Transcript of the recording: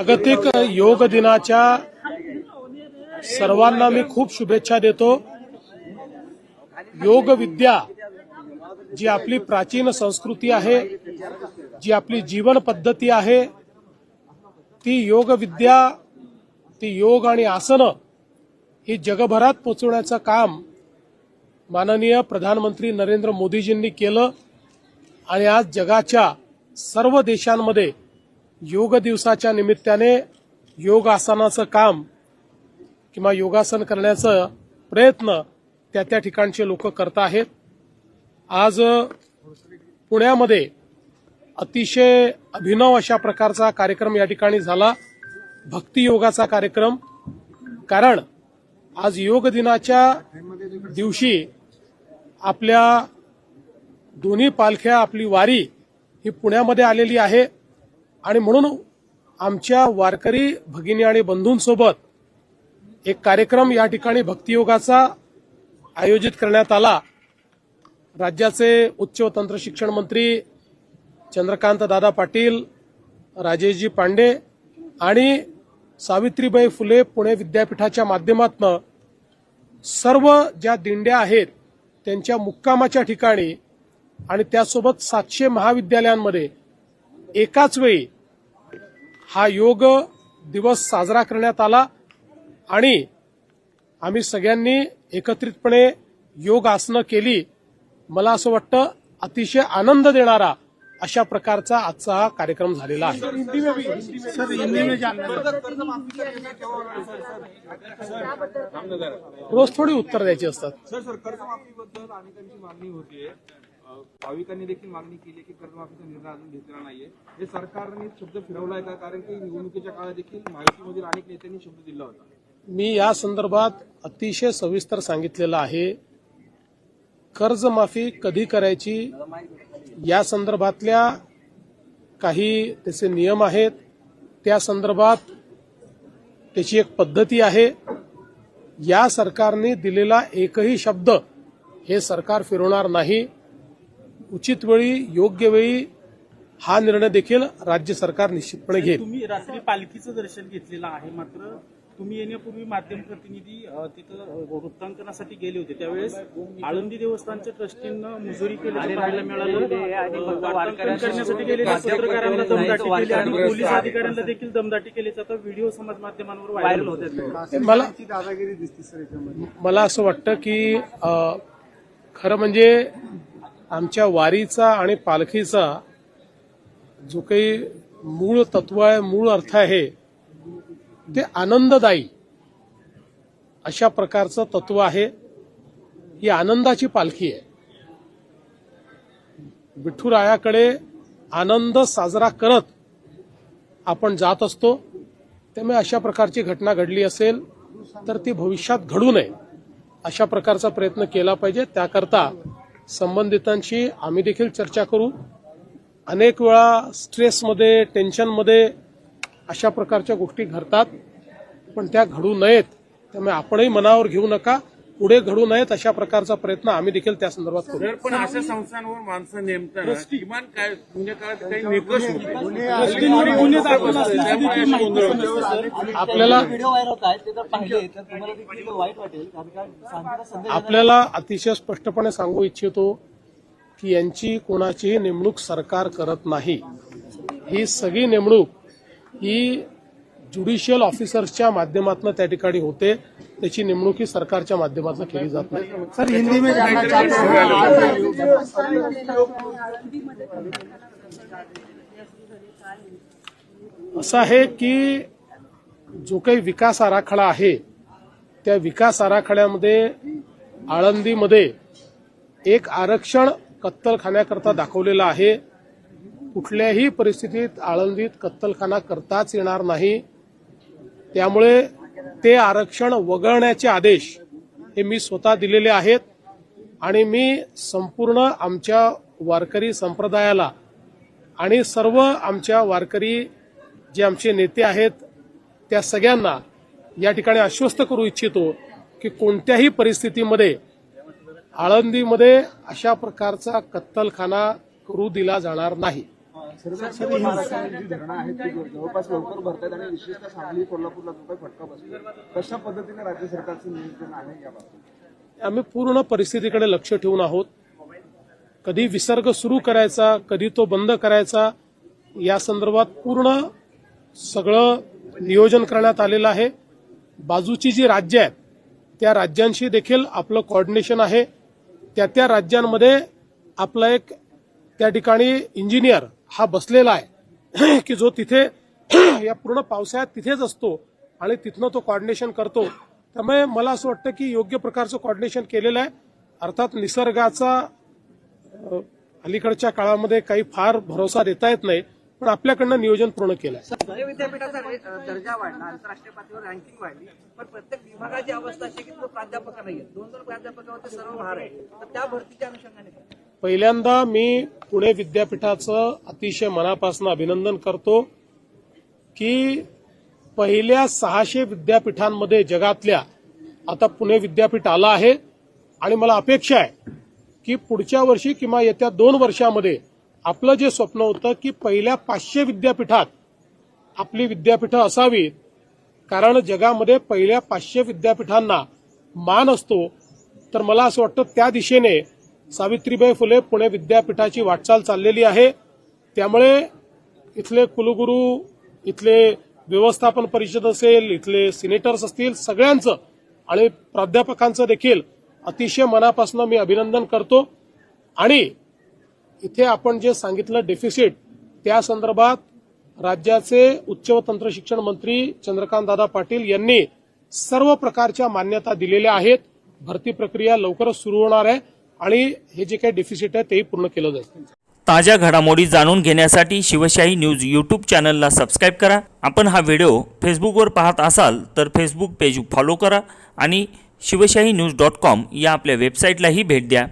जागतिक योग दिनाच्या सर्वांना मी खूप शुभेच्छा देतो. योग विद्या जी आपली प्राचीन संस्कृती आहे जी आपली जीवन पद्धती आहे ती योग विद्या ती योग आणि आसनं ही जगभरात पोचवण्याचं काम माननीय प्रधानमंत्री नरेंद्र मोदीजींनी केलं आणि आज जगाच्या सर्व देशांमध्ये योग दिवसाच्या निमित्ताने योगासनाचं काम किंवा योगासन करण्याचा प्रयत्न त्या त्या ठिकाणचे लोक करत आहेत. आज पुण्यामध्ये अतिशय अभिनव अशा प्रकारचा कार्यक्रम या ठिकाणी झाला. भक्ती योगाचा कार्यक्रम. कारण आज योग दिनाच्या दिवशी आपल्या दोन्ही पालख्या आपली वारी ही पुण्यामध्ये आलेली आहे. आणि म्हणून आमच्या वारकरी भगिनी आणि बंधूंसोबत एक कार्यक्रम या ठिकाणी भक्तियोगाचा आयोजित करण्यात आला. राज्याचे उच्च व तंत्र शिक्षण मंत्री चंद्रकांत दादा पाटील राजेशजी पांडे आणि सावित्रीबाई फुले पुणे विद्यापीठाच्या माध्यमातून सर्व ज्या दिंड्या आहेत त्यांच्या मुक्कामाच्या ठिकाणी आणि त्यासोबत सातशे महाविद्यालयांमध्ये एकाच वेळी हा योग दिवस साजरा करण्यात आला आणि आम्ही सगळ्यांनी एकत्रितपणे योग आसनं केली. मला असं वाटतं अतिशय आनंद देणारा अशा प्रकारचा आजचा हा कार्यक्रम झालेला आहे. रोज थोडी उत्तर द्यायची असतात. भाविकांनी देखील मागणी केली की कर्जमाफीचा निर्णय अजून घेतलेला नाहीये. हे सरकारने शब्द फिरवलाय का? कारण की निवडणुकीच्या काळात देखील माहितीमधील अनेक नेत्यांनी शब्द दिला होता. मी या संदर्भात अतिशय सविस्तर सांगितलेलं आहे. कर्जमाफी कधी करायची? या संदर्भातल्या काही त्याचे नियम आहेत. त्या संदर्भात त्याची एक पद्धती आहे. या सरकारने दिलेला एकही शब्द हे सरकार फिरवणार नाही. उचित वेळी योग्य वेळी हा निर्णय देखील राज्य सरकार निश्चितपणे घेईल. तुम्ही रात्री पालखीचं दर्शन घेतलेलं आहे मात्र तुम्ही येण्यापूर्वी माध्यम प्रतिनिधी तिथं वृत्तांकनासाठी गेले होते. त्यावेळेस आळंदी देवस्थानच्या ट्रस्टींना मुजोरी केल्याचं पाहायला मिळालं अ, वार्तांकन करण्यासाठी गेलेल्या पत्रकारांना दमदाटी केली आणि पोलीस अधिकाऱ्यांना देखील दमदाटी केल्याचा आता व्हिडिओ समाज माध्यमांवर व्हायरल होत. मला मला असं वाटतं की खरं म्हणजे आमच्या वारीचा आणि पालखीचा जो काही मूळ तत्व आहे मूळ अर्थ आहे ते आनंददायी अशा प्रकारचं तत्व आहे. ही आनंदाची पालखी आहे. विठ्ठुरायाकडे आनंद साजरा करत आपण जात असतो. त्यामुळे अशा प्रकारची घटना घडली असेल तर ती भविष्यात घडू नये अशा प्रकारचा प्रयत्न केला पाहिजे. त्याकरता संबंधितांशी आम्ही देखील चर्चा करू. अनेक वेळा स्ट्रेसमध्ये टेन्शनमध्ये अशा प्रकारच्या गोष्टी घडतात पण त्या घडू नयेत त्यामुळे आपणही मनावर घेऊ नका. पुढे घडू नयेत अशा प्रकारचा प्रयत्न आम्ही देखील त्या संदर्भात करू. पण अशा संस्थांवर माणसं नेमताना किमान काय जुन्या काळात काही निकष होते. आपल्याला आपल्याला अतिशय स्पष्टपणे सांगू इच्छितो की यांची कोणाचीही नेमणूक सरकार करत नाही. ही सगळी नेमणूक ही ज्युडिशियल ऑफिसर्सच्या माध्यमातून त्या ठिकाणी होते. त्याची नेमणूक ही सरकारच्या माध्यमातून केली जात नाही. सर हिंदी में असं आहे की जो काही विकास आराखडा आहे त्या विकास आराखड्यामध्ये आळंदीमध्ये एक आरक्षण कत्तलखान्याकरता दाखवलेलं आहे. कुठल्याही परिस्थितीत आळंदीत कत्तलखाना करताच येणार नाही. त्यामुळे ते आरक्षण वगळण्याचे आदेश हे मी स्वतः दिलेले आहेत. आणि मी संपूर्ण आमच्या वारकरी संप्रदायाला आणि सर्व आमच्या वारकरी जे आमचे नेते आहेत त्या सगळ्यांना या ठिकाणी आश्वस्त करू इच्छितो की कोणत्याही परिस्थितीमध्ये आळंदीमध्ये अशा प्रकारचा कत्तलखाना करू दिला जाणार नाही. सर्व महाराष्ट्रात जी धरणं आहेत ती जवळपास लवकर भरतात आणि विशेषतः सांगली कोल्हापूरला जो काही फटका बसतो कशा पद्धतीने राज्य सरकारचं नियोजन आहे या आम्ही पूर्ण परिस्थितीकडे लक्ष ठेवून आहोत. कधी विसर्ग सुरू करायचा कधी तो बंद करायचा या संदर्भात पूर्ण सगळं नियोजन करण्यात आलेलं आहे. बाजूची जी राज्य आहेत त्या राज्यांशी देखील आपलं कॉर्डिनेशन आहे. त्या त्या राज्यांमध्ये आपला एक त्या ठिकाणी इंजिनियर हा बसलेला आहे की जो तिथे या पूर्ण पावसाळ्यात तिथेच असतो आणि तिथनं तो कॉर्डिनेशन करतो. त्यामुळे मला असं वाटतं की योग्य प्रकारचं कॉर्डिनेशन केलेलं आहे. अर्थात निसर्गाचा अलीकडच्या काळामध्ये काही फार भरोसा देता येत नाही पण आपल्याकडनं नियोजन पूर्ण केलं आहे विद्यापीठाचा दर्जा वाढला आंतरराष्ट्रीय पातळीवर रँकिंग वाढली पण प्रत्येक विभागाची अवस्था अशी की प्राध्यापक नाही दोन दोन प्राध्यापकावरती सर्व भार आहे. तर त्या भरतीच्या अनुषंगाने? पहिल्यांदा मी पुणे विद्यापीठाचं अतिशय मनापासून अभिनंदन करतो की पहिल्या सहाशे विद्यापीठांमध्ये जगातल्या आता पुणे विद्यापीठ आलं आहे. आणि मला अपेक्षा आहे की पुढच्या वर्षी किंवा येत्या दोन वर्षामध्ये आपलं जे स्वप्न होतं की पहिल्या पाचशे विद्यापीठात आपली विद्यापीठं असावीत कारण जगामध्ये पहिल्या पाचशे विद्यापीठांना मान असतो तर मला असं वाटतं त्या दिशेने सावित्रीबाई फुले पुणे विद्यापीठाची वाटचाल चाललेली आहे. त्यामुळे इथले कुलगुरू इथले व्यवस्थापन परिषद असेल इथले सिनेटर्स असतील सगळ्यांचं आणि प्राध्यापकांचं देखील अतिशय मनापासून मी अभिनंदन करतो. आणि इथे आपण जे सांगितलं डेफिसिट त्या संदर्भात राज्याचे उच्च व तंत्र शिक्षण मंत्री चंद्रकांत दादा पाटील यांनी सर्व प्रकारच्या मान्यता दिलेल्या आहेत. भरती प्रक्रिया लवकरच सुरू होणार आहे. आणि हे जे काही डिफिसिट आहे तेही पूर्ण केलं जाईल. ताज्या घडामोडी जाणून घेण्यासाठी शिवशाही न्यूज यूट्यूब चॅनलला सबस्क्राईब करा. आपण हा व्हिडिओ फेसबुकवर पाहत असाल तर फेसबुक पेज फॉलो करा आणि शिवशाही न्यूज डॉट कॉम या आपल्या वेबसाईटलाही भेट द्या.